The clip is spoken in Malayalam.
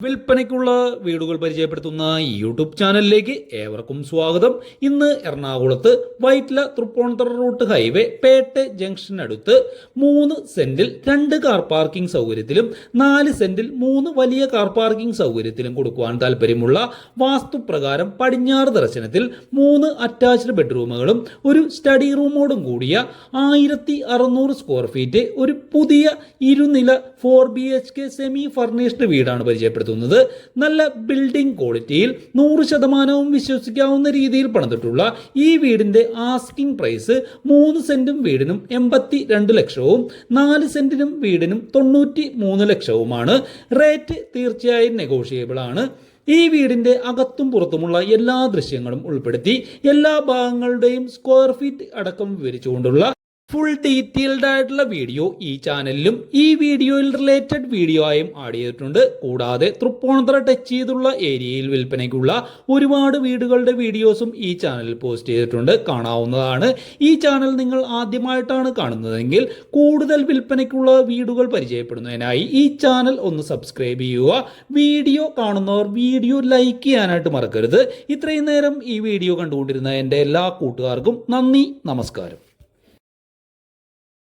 വിൽപ്പനയ്ക്കുള്ള വീടുകൾ പരിചയപ്പെടുത്തുന്ന യൂട്യൂബ് ചാനലിലേക്ക് ഏവർക്കും സ്വാഗതം. ഇന്ന് എറണാകുളത്ത് വൈറ്റ്ല തൃപ്പൂണിത്തറ റൂട്ട് ഹൈവേ പേട്ട ജംഗ്ഷനടുത്ത് മൂന്ന് സെന്റിൽ രണ്ട് കാർ പാർക്കിംഗ് സൗകര്യത്തിലും നാല് സെന്റിൽ മൂന്ന് വലിയ കാർ പാർക്കിംഗ് സൗകര്യത്തിലും കൊടുക്കുവാൻ താല്പര്യമുള്ള വാസ്തുപ്രകാരം പടിഞ്ഞാറ് ദർശനത്തിൽ മൂന്ന് അറ്റാച്ച്ഡ് ബെഡ്റൂമുകളും ഒരു സ്റ്റഡി റൂമോടും കൂടിയ ആയിരത്തി സ്ക്വയർ ഫീറ്റ് ഒരു പുതിയ ഇരുനില four B H K semi furnished വീടാണ് പരിചയപ്പെടുത്തുന്നത്. നല്ല ബിൽഡിംഗ് ക്വാളിറ്റിയിൽ നൂറ് ശതമാനവും വിശ്വസിക്കാവുന്ന രീതിയിൽ പണിതിട്ടുള്ള ഈ വീടിന്റെ ആസ്കിംഗ് പ്രൈസ് മൂന്ന് സെന്റും വീടിനും എൺപത്തി രണ്ട് ലക്ഷവും നാല് സെന്റിനും വീടിനും തൊണ്ണൂറ്റി മൂന്ന് ലക്ഷവുമാണ്. റേറ്റ് തീർച്ചയായും നെഗോഷിയബിൾ ആണ്. ഈ വീടിന്റെ അകത്തും പുറത്തുമുള്ള എല്ലാ ദൃശ്യങ്ങളും ഉൾപ്പെടുത്തി എല്ലാ ഭാഗങ്ങളുടെയും സ്ക്വയർ ഫീറ്റ് അടക്കം വിവരിച്ചുകൊണ്ടുള്ള ഫുൾ ഡീറ്റെയിൽഡ് ആയിട്ടുള്ള വീഡിയോ ഈ ചാനലിലും ഈ വീഡിയോയിൽ റിലേറ്റഡ് വീഡിയോ ആയും ആഡ് ചെയ്തിട്ടുണ്ട്. കൂടാതെ തൃപ്പൂണിത്തറ ടച്ച് ചെയ്തുള്ള ഏരിയയിൽ വിൽപ്പനയ്ക്കുള്ള ഒരുപാട് വീടുകളുടെ വീഡിയോസും ഈ ചാനലിൽ പോസ്റ്റ് ചെയ്തിട്ടുണ്ട്. കാണാവുന്നതാണ്. ഈ ചാനൽ നിങ്ങൾ ആദ്യമായിട്ടാണ് കാണുന്നതെങ്കിൽ കൂടുതൽ വിൽപ്പനയ്ക്കുള്ള വീടുകൾ പരിചയപ്പെടുന്നതിനായി ഈ ചാനൽ ഒന്ന് സബ്സ്ക്രൈബ് ചെയ്യുക. വീഡിയോ കാണുന്നവർ വീഡിയോ ലൈക്ക് ചെയ്യാനായിട്ട് മറക്കരുത്. ഇത്രയും നേരം ഈ വീഡിയോ കണ്ടുകൊണ്ടിരുന്ന എന്റെ എല്ലാ കൂട്ടുകാർക്കും നന്ദി നമസ്കാരം.